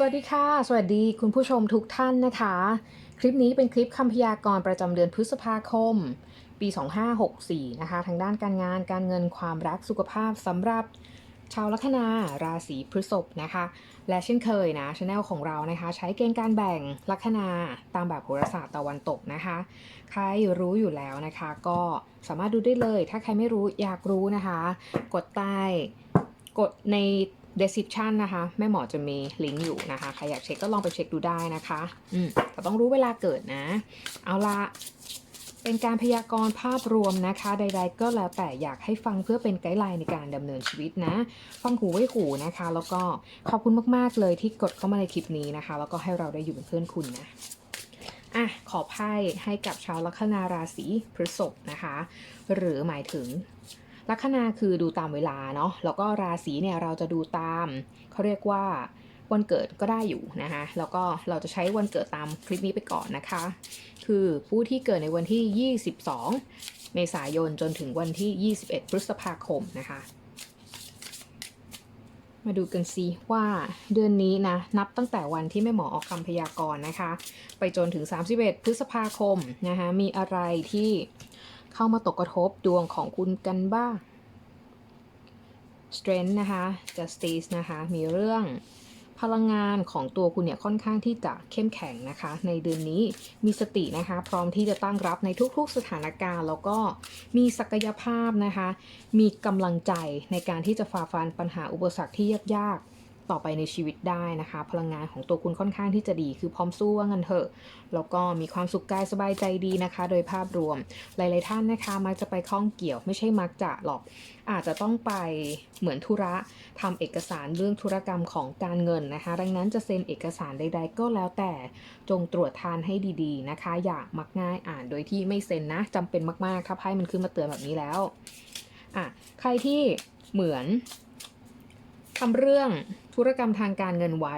สวัสดีค่ะ สวัสดีคุณผู้ชมทุกท่านนะคะ คลิปนี้เป็นคลิปคำพยากรณ์ประจำเดือนพฤษภาคม ปี 2564 นะคะ ทางด้านการงานการเงินความรักสุขภาพสำหรับชาวลัคนาราศีพฤษภนะคะ และเช่นเคยนะช anel ของเรานะคะ ใช้เกณฑ์การแบ่งลัคนาตามแบบโหราศาสตร์ตะวันตกนะคะ ใครรู้อยู่แล้วนะคะ ก็สามารถดูได้เลย ถ้าใครไม่รู้อยากรู้นะคะ กดใต้กดใน description นะคะ แม่หมอจะมีลิงก์อยู่นะคะ ใครอยากเช็คก็ลองไปเช็คดูได้นะคะ อืมแต่ต้องรู้เวลาเกิดนะ เอาละเป็นการพยากรณ์ภาพรวมนะคะ ใด ๆ ก็แล้วแต่อยากให้ฟังเพื่อเป็นไกด์ไลน์ในการดำเนินชีวิตนะ ฟังหูไว้หูนะคะ แล้วก็ขอบคุณมากๆเลยที่กดเข้ามาในคลิปนี้นะคะ แล้วก็ให้เราได้อยู่เป็นเพื่อนคุณนะอะขอไพ่ให้กับชาวลัคนาราศีพฤษภนะคะ หรือหมายถึง ลัคนาคือดูตามเวลาเนาะแล้วก็ราศีเนี่ยเราจะดูตามเขาเรียกว่าวันเกิดก็ได้อยู่นะคะแล้วก็เราจะใช้วันเกิดตามคลิปนี้ไปก่อนนะคะ คือผู้ที่เกิดในวันที่ 22 เมษายนจนถึงวันที่ 21 พฤษภาคมนะคะ มาดูกันซิว่าเดือนนี้นะนับตั้งแต่วันที่แม่หมอออกคำพยากรณ์นะคะ ไปจนถึง 31 พฤษภาคมนะคะมีอะไรที่ เข้ามาตกกระทบดวงของคุณกันบ้าง Strength นะคะ Justice นะคะ มีเรื่องพลังงานของตัวคุณเนี่ยค่อนข้างที่จะเข้มแข็งนะคะ ในเดือนนี้มีสตินะคะ พร้อมที่จะตั้งรับในทุกๆสถานการณ์ แล้วก็มีศักยภาพนะคะ มีกำลังใจในการที่จะฝ่าฟันปัญหาอุปสรรคที่ยากๆ ต่อไปในชีวิตได้นะคะ พลังงานของตัวคุณค่อนข้างที่จะดี คือพร้อมสู้ว่างันเถอะ แล้วก็มีความสุขกายสบายใจดีนะคะ โดยภาพรวม หลาย ๆ ท่านนะคะมักจะไปข้องเกี่ยวไม่ใช่มักจะหรอก อาจจะต้องไปเหมือนธุระทำเอกสารเรื่องธุรกรรมของการเงินนะคะ ดังนั้นจะเซ็นเอกสารใด ๆ ก็แล้วแต่จงตรวจทานให้ดีๆนะคะ อย่ามักง่ายอ่านโดยที่ไม่เซ็นนะจำเป็นมากๆถ้าไพ่มันขึ้นมาเตือนแบบนี้แล้วอะใครที่เหมือน ทำเรื่องธุรกรรมทางการเงินไว้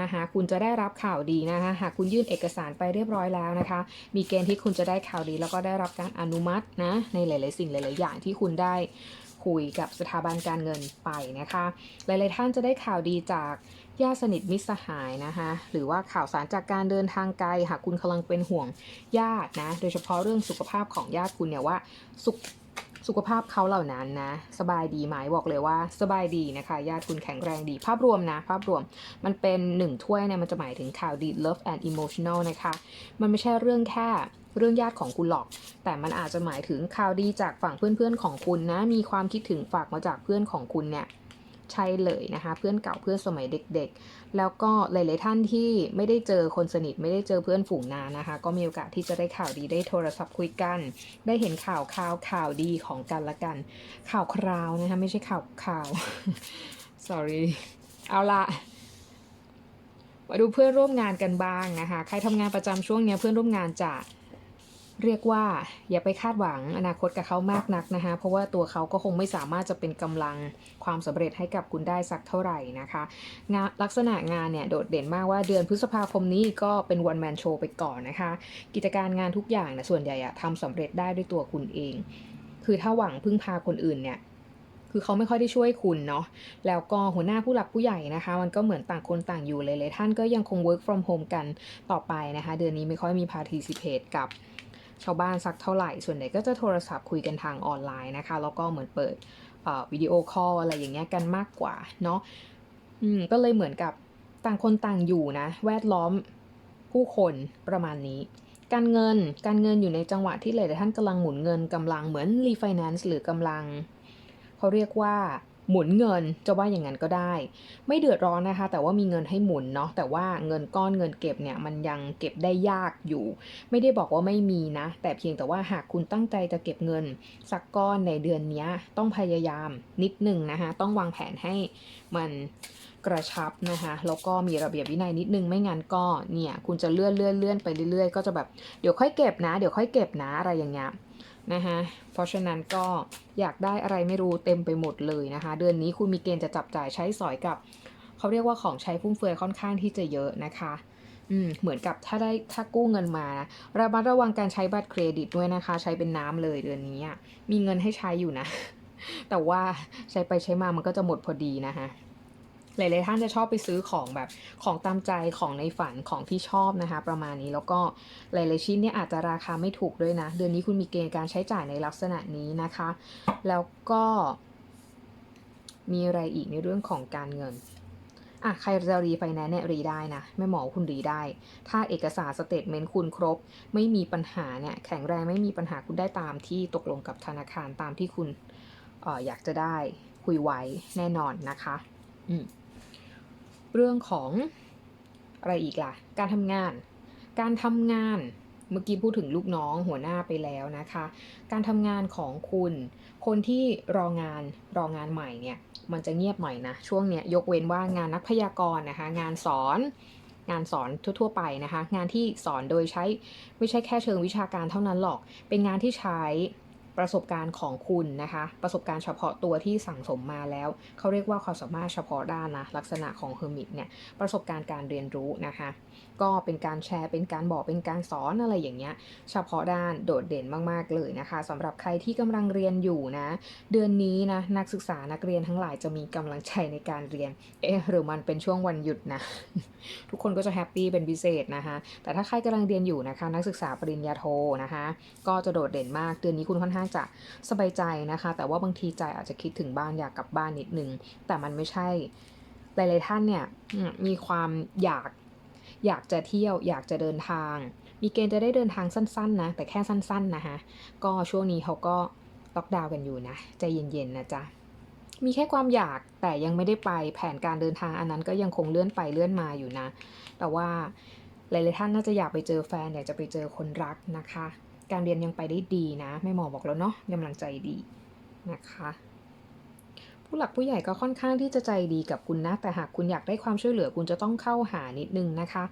นะคะคุณจะได้รับข่าวดีนะคะหากคุณยื่นเอกสารไปเรียบร้อยแล้วนะคะ มีเกณฑ์ที่คุณจะได้ข่าวดี แล้วก็ได้รับการอนุมัตินะในหลาย ๆ สิ่งหลาย ๆ อย่างที่คุณได้คุยกับสถาบันการเงินไปนะคะ หลาย ๆ ท่านจะได้ข่าวดีจากญาติสนิทมิตรสหายนะคะหรือว่าข่าวสารจากการเดินทางไกลหากคุณกำลังเป็นห่วงญาตินะโดยเฉพาะเรื่องสุขภาพของญาติคุณเนี่ยว่าสุข สุขภาพเขาเหล่านั้นนะ สบายดีไหมบอกเลยว่า สบายดีนะคะ ญาติคุณแข็งแรงดี ภาพรวมนะ ภาพรวมมันเป็นหนึ่งถ้วยเนี่ยมันจะหมายถึงข่าวดี love and emotional นะคะ มันไม่ใช่เรื่องแค่เรื่องญาติของคุณหรอก แต่มันอาจจะหมายถึงข่าวดีจากฝั่งเพื่อนๆของคุณนะ มีความคิดถึงฝากมาจากเพื่อนของคุณเนี่ย ใช่เลยนะคะ เพื่อนเก่าเพื่อนสมัยเด็กๆ แล้วก็หลาย ๆ ท่านที่ไม่ได้เจอคนสนิทไม่ได้เจอเพื่อนฝูงนานนะคะ ก็มีโอกาสที่จะได้ข่าวดีได้โทรศัพท์คุยกัน ได้เห็นข่าวข่าวข่าวดีของกันละกัน ข่าวคราวนะคะไม่ใช่ข่าวข่าว sorry เอาละมาดูเพื่อนร่วมงานกันบ้างนะคะ ใครทำงานประจำช่วงเนี้ยเพื่อนร่วมงานจะ เรียกว่าอย่าไปคาดหวังอนาคตกับเขามากนักนะคะ เพราะว่าตัวเขาก็คงไม่สามารถจะเป็นกำลังความสำเร็จให้กับคุณได้สักเท่าไหร่นะคะงานลักษณะงานเนี่ยโดดเด่นมากว่าเดือนพฤษภาคมนี้ก็เป็นวันแมนโชว์ไปก่อนนะคะ กิจการงานทุกอย่างนะส่วนใหญ่อะทำสำเร็จได้ด้วยตัวคุณเอง คือถ้าหวังพึ่งพาคนอื่นเนี่ยคือเขาไม่ค่อยได้ช่วยคุณเนาะ แล้วก็หัวหน้าผู้หลักผู้ใหญ่นะคะ มันก็เหมือนต่างคนต่างอยู่เลยเลยท่านก็ยังคง work from home กันต่อไปนะคะ เดือนนี้ไม่ค่อยมี participate กับ ชาวบ้านสักเท่าไหร่ ส่วนใหญ่ก็จะโทรศัพท์คุยกันทางออนไลน์นะคะ แล้วก็เหมือนเปิดวิดีโอคอลอะไรอย่างเงี้ยกันมากกว่าเนาะอืมก็เลยเหมือนกับต่างคนต่างอยู่นะ แวดล้อมผู้คนประมาณนี้ การเงินการเงินอยู่ในจังหวะที่หลายท่านกำลังหมุนเงินกำลังเหมือนรีไฟแนนซ์หรือกำลังเขาเรียกว่า หมุนเงินจะว่าอย่างนั้นก็ได้ ไม่เดือดร้อนนะคะ แต่ว่ามีเงินให้หมุนเนาะแต่ว่าเงินก้อนเงินเก็บเนี่ยมันยังเก็บได้ยากอยู่ ไม่ได้บอกว่าไม่มีนะ แต่เพียงแต่ว่าหากคุณตั้งใจจะเก็บเงิน สักก้อนในเดือนนี้ต้องพยายามนิดหนึ่งนะคะต้องวางแผนให้มันกระชับนะคะแล้วก็มีระเบียบวินัยนิดนึงไม่งั้นก็เนี่ยคุณจะเลื่อนเลื่อนเลื่อนไปเรื่อยๆ ก็จะแบบเดี๋ยวค่อยเก็บนะ เดี๋ยวค่อยเก็บนะอะไรอย่างเงี้ย นะคะเพราะฉะนั้นก็อยากได้อะไรไม่รู้เต็มไปหมดเลยนะคะ เดือนนี้คุณมีเกณฑ์จะจับจ่ายใช้สอยกับ เขาเรียกว่าของใช้ฟุ่มเฟือยค่อนข้างที่จะเยอะนะคะอืมเหมือนกับถ้าได้ถ้ากู้เงินมานะระมัดระวังการใช้บัตรเครดิตด้วยนะคะ ใช้เป็นน้ำเลยเดือนนี้มีเงินให้ใช้อยู่นะ แต่ว่าใช้ไปใช้มามันก็จะหมดพอดีนะคะ หลายๆท่านจะชอบไปซื้อของแบบของตามใจของในฝันของที่ชอบนะคะ ประมาณนี้แล้วก็หลายๆชิ้นเนี่ยอาจจะราคาไม่ถูกด้วยนะ เดือนนี้คุณมีเกณฑ์การใช้จ่ายในลักษณะนี้นะคะ แล้วก็มีอะไรอีกในเรื่องของการเงินอะใครจะรีไฟแนนซ์เนี่ยรีได้นะแม่หมอคุณรีได้ ถ้าเอกสารสเตทเมนต์คุณครบ ไม่มีปัญหาเนี่ยแข็งแรงไม่มีปัญหาคุณได้ตามที่ตกลงกับธนาคารตามที่คุณอออยากจะได้คุยไว้แน่นอนนะคะ อืม เรื่องของอะไรอีกล่ะ การทำงาน การทำงานเมื่อกี้พูดถึงลูกน้องหัวหน้าไปแล้วนะคะ การทำงานของคุณ คนที่รองานรองานใหม่เนี่ย มันจะเงียบหน่อยนะ ช่วงเนี้ยยกเว้นว่างานนักพยากรณ์นะคะ งานสอน งานสอนทั่ว ๆ ไปนะคะ งานที่สอนโดยใช้ไม่ใช่แค่เชิงวิชาการเท่านั้นหรอก เป็นงานที่ใช้ ประสบการณ์ของคุณนะคะ ประสบการณ์เฉพาะตัวที่สั่งสมมาแล้ว เขาเรียกว่าความสามารถเฉพาะด้านนะ ลักษณะของเฮอร์มิตเนี่ย ประสบการณ์การเรียนรู้นะคะ ก็เป็นการแชร์ เป็นการบอก เป็นการสอนอะไรอย่างเงี้ย เฉพาะด้านโดดเด่นมาก ๆ เลยนะคะสำหรับใครที่กำลังเรียนอยู่นะ เดือนนี้นะ นักศึกษา นักเรียนทั้งหลายจะมีกำลังใจในการเรียน เอ๊ะ หรือมันเป็นช่วงวันหยุดนะ ทุกคนก็จะแฮปปี้เป็นพิเศษนะคะ แต่ถ้าใครกำลังเรียนอยู่นะคะ นักศึกษาปริญญาโทนะคะ ก็จะโดดเด่นมาก เดือนนี้คุณค่อนข้างจะสบายใจนะคะ แต่ว่าบางทีใจอาจจะคิดถึงบ้านอยากกลับบ้านนิดนึง แต่มันไม่ใช่ หลายๆท่านเนี่ยมมีความอยากอยากจะเที่ยวอยากจะเดินทาง มีเกณฑ์จะได้เดินทางสั้น ๆ นะ แต่แค่สั้น ๆ นะคะก็ช่วงนี้เขาก็ล็อกดาวน์กันอยู่นะ ใจเย็น ๆ นะจ๊ะมีแค่ความอยากแต่ยังไม่ได้ไปแผนการเดินทางอันนั้นก็ยังคงเลื่อนไปเลื่อนมาอยู่นะ แต่ว่าหลาย ๆ ท่านน่าจะอยากไปเจอแฟนอยากจะไปเจอคนรักนะคะ การเรียนยังไปได้ดีนะแม่หมอบอกแล้วเนาะกำลังใจดีนะคะ ผู้หลักผู้ใหญ่ก็ค่อนข้างที่จะใจดีกับคุณนะแต่หากคุณอยากได้ความช่วยเหลือคุณจะต้องเข้าหานิดนึงนะคะ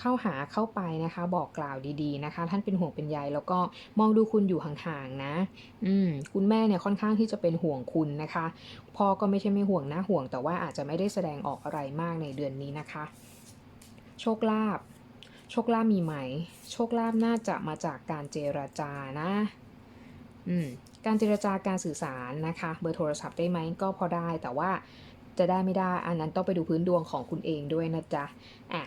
เข้าหาเข้าไปนะคะ บอกกล่าวดีๆนะคะ ท่านเป็นห่วงเป็นใยแล้วก็มองดูคุณอยู่ห่างๆนะ อืมคุณแม่เนี่ยค่อนข้างที่จะเป็นห่วงคุณนะคะพ่อก็ไม่ใช่ไม่ห่วงนะห่วง แต่ว่าอาจจะไม่ได้แสดงออกอะไรมากในเดือนนี้นะคะ โชคลาภ โชคลาภมีไหม โชคลาภน่าจะมาจากการเจรจานะอืมการเจรจาการสื่อสารนะคะ เบอร์โทรศัพท์ได้ไหมก็พอได้ แต่ว่าจะได้ไม่ได้อันนั้นต้องไปดูพื้นดวงของคุณเองด้วยนะจ๊ะอะ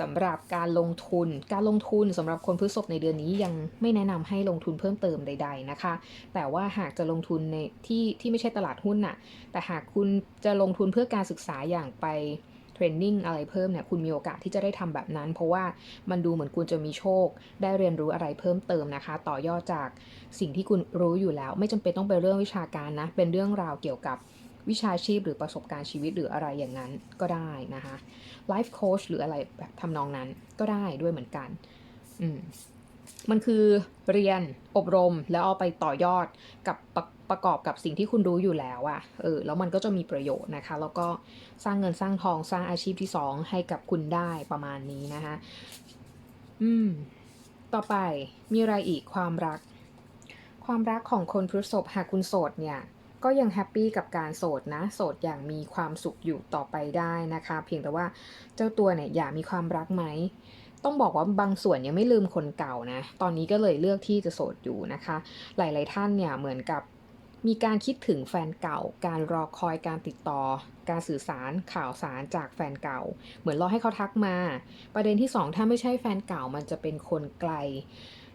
สำหรับการลงทุน การลงทุนสำหรับคนพฤษภในเดือนนี้ยังไม่แนะนำให้ลงทุนเพิ่มเติมใด ๆนะคะ แต่ว่าหากจะลงทุนในที่ที่ไม่ใช่ตลาดหุ้นน่ะ แต่หากคุณจะลงทุนเพื่อการศึกษาอย่างไป เทรนนิ่งอะไรเพิ่มเนี่ยคุณมีโอกาสที่จะได้ทำแบบนั้น เพราะว่ามันดูเหมือนคุณจะมีโชค ได้เรียนรู้อะไรเพิ่มเติมนะคะ ต่อยอดจากสิ่งที่คุณรู้อยู่แล้ว ไม่จำเป็นต้องเป็นเรื่องวิชาการนะ เป็นเรื่องราวเกี่ยวกับวิชาชีพหรือประสบการณ์ชีวิตหรืออะไรอย่างนั้นก็ได้นะคะไลฟ์โค้ชหรืออะไรแบบทำนองนั้นก็ได้ด้วยเหมือนกัน อืมมันคือเรียนอบรมแล้วเอาไปต่อยอดกับประ ประกอบกับสิ่งที่คุณรู้อยู่แล้วอะเออแล้วมันก็จะมีประโยชน์นะคะ แล้วก็สร้างเงินสร้างทองสร้างอาชีพที่สองให้กับคุณได้ประมาณนี้นะคะ อืม ต่อไปมีอะไรอีกความรัก ความรักของคนพฤษภหากคุณโสดเนี่ยก็ยังแฮปปี้กับการโสดนะ โสดอย่างมีความสุขอยู่ต่อไปได้นะคะ เพียงแต่ว่าเจ้าตัวเนี่ยอยากมีความรักไหม ต้องบอกว่าบางส่วนยังไม่ลืมคนเก่านะ ตอนนี้ก็เลยเลือกที่จะโสดอยู่นะคะ หลาย ๆ ท่านเนี่ยเหมือนกับ มีการคิดถึงแฟนเก่า การรอคอยการติดต่อ การสื่อสารข่าวสารจากแฟนเก่า เหมือนรอให้เขาทักมา ประเด็นที่สองถ้าไม่ใช่แฟนเก่ามันจะเป็นคนไกล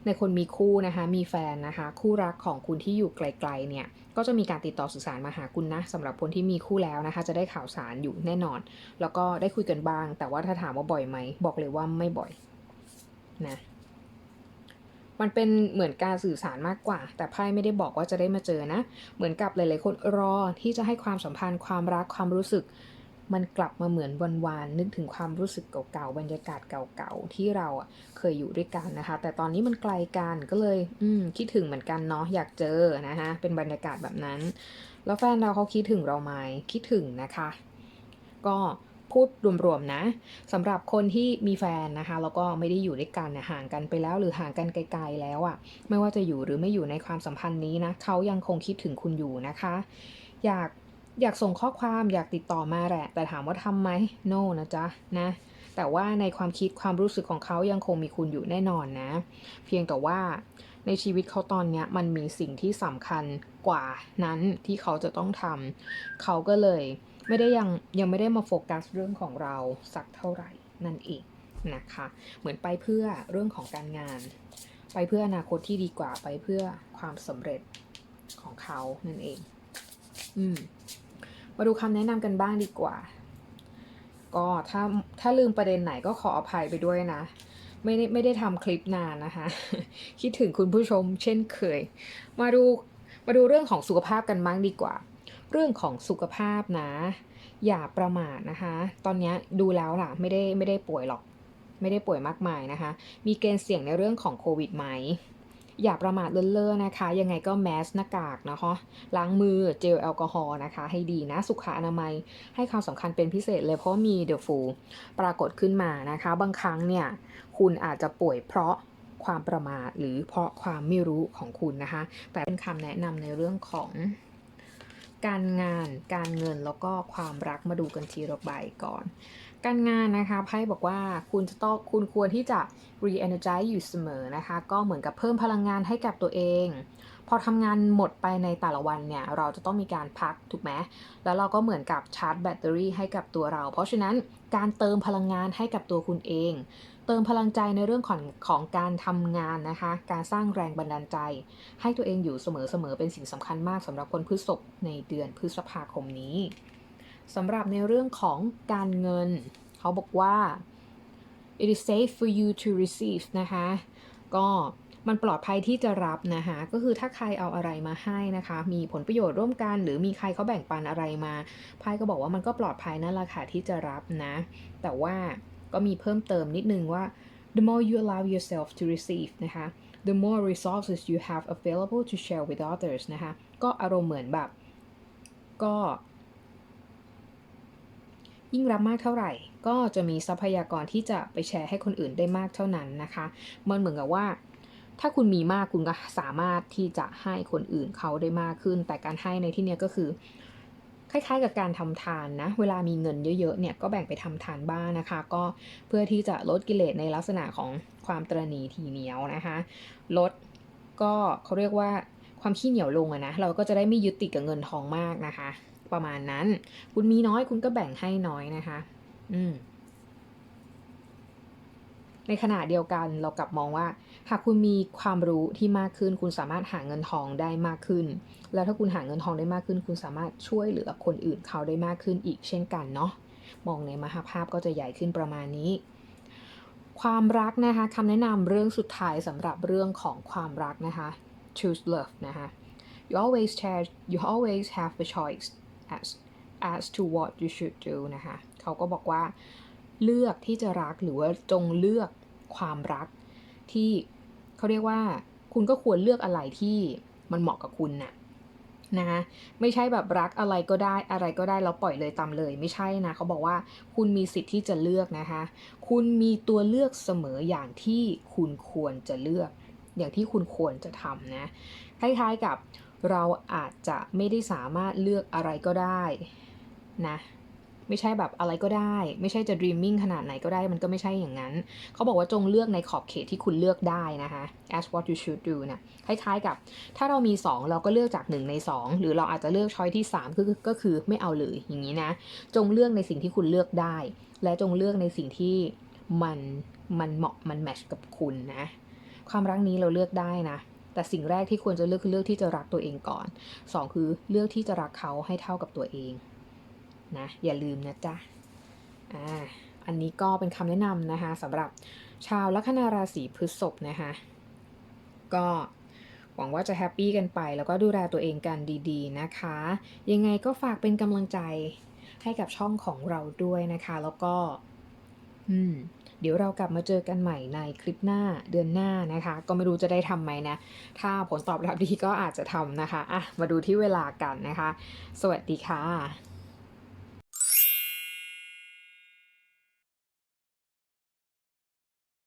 ในคนมีคู่นะคะ มีแฟนนะคะ คู่รักของคุณที่อยู่ไกลๆเนี่ย ก็จะมีการติดต่อสื่อสารมาหาคุณนะสำหรับคนที่มีคู่แล้วนะคะ จะได้ข่าวสารอยู่แน่นอน แล้วก็ได้คุยกันบ้าง แต่ว่าถ้าถามว่าบ่อยไหม บอกเลยว่าไม่บ่อยนะ มันเป็นเหมือนการสื่อสารมากกว่า แต่ไพ่ไม่ได้บอกว่าจะได้มาเจอนะ เหมือนกับหลายๆคนรอที่จะให้ความสัมพันธ์ความรักความรู้สึก มันกลับมาเหมือนวันวานๆนึกถึงความรู้สึกเก่าๆบรรยากาศเก่าๆที่เราอะเคยอยู่ด้วยกันนะคะ แต่ตอนนี้มันไกลกันก็เลย อืมคิดถึงเหมือนกันเนาะอยากเจอนะคะเป็นบรรยากาศแบบนั้น แล้วแฟนเราเขาคิดถึงเราไหมคิดถึงนะคะ ก็ พูดรวมๆนะสำหรับคนที่มีแฟนนะคะแล้วก็ไม่ได้อยู่ด้วยกันห่างกันไปแล้ว หรือห่างกันไกลๆแล้วอะ่ะ ไม่ว่าจะอยู่หรือไม่อยู่ในความสัมพันธ์นี้นะเขายังคงคิดถึงคุณอยู่นะคะ อยากอยากส่งข้อความอยากติดต่อมาแหละ แต่ถามว่าทำไหมโ no นะจ๊ะนะแต่ว่าในความคิดความรู้สึกของเขายังคงมีคุณอยู่แน่นอนนะ เพียงแต่ว่าในชีวิตเขาตอนนี้มันมีสิ่งที่สำคัญกว่านั้นที่เขาจะต้องทำเขาก็เลย ไม่ได้ยังยังไม่ได้มาโฟกัสเรื่องของเราสักเท่าไหร่นั่นเองนะคะ เหมือนไปเพื่อเรื่องของการงาน ไปเพื่ออนาคตที่ดีกว่าไปเพื่อความสำเร็จของเขานั่นเอง อืม มาดูคำแนะนำกันบ้างดีกว่า ก็ถ้าถ้าลืมประเด็นไหนก็ขออภัยไปด้วยนะไม่ได้ไม่ได้ทำคลิปนานนะคะ คิดถึงคุณผู้ชมเช่นเคย มาดูมาดูเรื่องของสุขภาพกันบ้างดีกว่า เรื่องของสุขภาพนะ อย่าประมาทนะคะ ตอนนี้ดูแล้วล่ะไม่ได้ไม่ได้ป่วยหรอก ไม่ได้ป่วยมากมายนะคะ มีเกณฑ์เสี่ยงในเรื่องของโควิดไหมอย่าประมาทเลินเล่อนะคะ ยังไงก็แมสหน้ากากนะคะล้างมือเจลแอลกอฮอล์นะคะ ให้ดีนะ สุขอนามัย ให้ความสำคัญเป็นพิเศษเลยเพราะมีเดอะฟูปรากฏขึ้นมานะคะ บางครั้งเนี่ย คุณอาจจะป่วยเพราะความประมาทหรือเพราะความไม่รู้ของคุณนะคะ แต่เป็นคำแนะนำในเรื่องของ การงาน การเงินแล้วก็ความรักมาดูกันทีละใบก่อน การงานนะคะไพ่บอกว่าคุณจะต้องคุณควรที่จะ re-energize อยู่เสมอนะคะ ก็เหมือนกับเพิ่มพลังงานให้กับตัวเอง พอทำงานหมดไปในแต่ละวันเนี่ย เราจะต้องมีการพักถูกไหมแล้วเราก็เหมือนกับชาร์จแบตเตอรี่ให้กับตัวเรา เพราะฉะนั้น การเติมพลังงานให้กับตัวคุณเอง เติมพลังใจในเรื่องของของการทำงานนะคะ การสร้างแรงบันดาลใจ ให้ตัวเองอยู่เสมอๆเป็นสิ่งสำคัญมากสำหรับคนพฤษภในเดือนพฤษภาคมนี้สำหรับในเรื่องของการเงิน เขาบอกว่า it is safe for you to receive นะคะ ก็ มันปลอดภัยที่จะรับนะคะก็คือถ้าใครเอาอะไรมาให้นะคะ มีผลประโยชน์ร่วมกัน หรือมีใครเขาแบ่งปันอะไรมาไพ่ก็บอกว่ามันก็ปลอดภัยนั่นแหละค่ะที่จะรับนะ แต่ว่าก็มีเพิ่มเติมนิดนึงว่า the more you allow yourself to receive นะคะ the more resources you have available to share with others นะคะ ก็อารมณ์เหมือนแบบ ก็ ยิ่งรับมากเท่าไหร่ ก็จะมีทรัพยากรที่จะไปแชร์ให้คนอื่นได้มากเท่านั้นนะคะ มันเหมือนกับว่า ถ้าคุณมีมากคุณก็สามารถที่จะให้คนอื่นเขาได้มากขึ้น แต่การให้ในที่นี้ก็คือ คล้ายๆ กับการทำทานนะ เวลามีเงินเยอะๆเนี่ยก็แบ่งไปทำทานบ้างนะคะ ก็เพื่อที่จะลดกิเลสในลักษณะของความตรณีทีเหนียวนะคะ ลดก็เขาเรียกว่าความขี้เหนียวลงอะนะ เราก็จะได้ไม่ยึดติดกับเงินทองมากนะคะ ประมาณนั้น คุณมีน้อยคุณก็แบ่งให้น้อยนะคะ อืม ในขณะเดียวกันเรากลับมองว่า หากคุณมีความรู้ที่มากขึ้น คุณสามารถหาเงินทองได้มากขึ้น แล้วถ้าคุณหาเงินทองได้มากขึ้น คุณสามารถช่วยเหลือคนอื่นเขาได้มากขึ้นอีกเช่นกันเนาะมองในมหาภาพก็จะใหญ่ขึ้นประมาณนี้ ความรักนะคะคำแนะนำเรื่องสุดท้ายสำหรับเรื่องของความรักนะคะ choose love นะคะ you always have you always have a choice as as to what you should do นะคะ เขาก็บอกว่า เลือกที่จะรักหรือว่าจงเลือกความรัก ที่เขาเรียกว่า คุณก็ควรเลือกอะไรที่มันเหมาะกับคุณน่ะนะคะไม่ใช่แบบรักอะไรก็ได้อะไรก็ได้แล้วปล่อยเลยตามเลย ไม่ใช่นะเขาบอกว่าคุณมีสิทธิ์ที่จะเลือกนะคะ คุณมีตัวเลือกเสมออย่างที่คุณควรจะเลือก อย่างที่คุณควรจะทำนะคล้ายๆกับเราอาจจะไม่ได้สามารถเลือกอะไรก็ได้นะ ไม่ใช่แบบอะไรก็ได้ ไม่ใช่จะ dreaming ขนาดไหนก็ได้มันก็ไม่ใช่อย่างนั้น เขาบอกว่าจงเลือกในขอบเขตที่คุณเลือกได้นะคะ as what you should do นะคล้ายๆกับ ถ้าเรามี 2 เราก็เลือกจาก 1 ใน 2 หรือเราอาจจะเลือกช้อยที่3คือก็คือไม่เอาเลยอย่างนี้นะ จงเลือกในสิ่งที่คุณเลือกได้ และจงเลือกในสิ่งที่มันมันเหมาะมันแมชกับคุณนะความรักนี้เราเลือกได้นะแต่สิ่งแรกที่ควรจะเลือกคือเลือกที่จะรักตัวเองก่อน 2 คือเลือกที่จะรักเขาให้เท่ากับตัวเอง นะอย่าลืมนะจ๊ะอ่าอันนี้ก็เป็นคำแนะนำนะคะสำหรับชาวลัคนาราศีพฤษภนะคะก็หวังว่าจะแฮปปี้กันไป แล้วก็ดูแลตัวเองกันดีๆนะคะ ยังไงก็ฝากเป็นกำลังใจให้กับช่องของเราด้วยนะคะ แล้วก็อืมเดี๋ยวเรากลับมาเจอกันใหม่ในคลิปหน้าเดือนหน้านะคะ ก็ไม่รู้จะได้ทำไหมนะ ถ้าผลตอบรับดีก็อาจจะทำนะคะอะมาดูที่เวลากันนะคะ สวัสดีค่ะ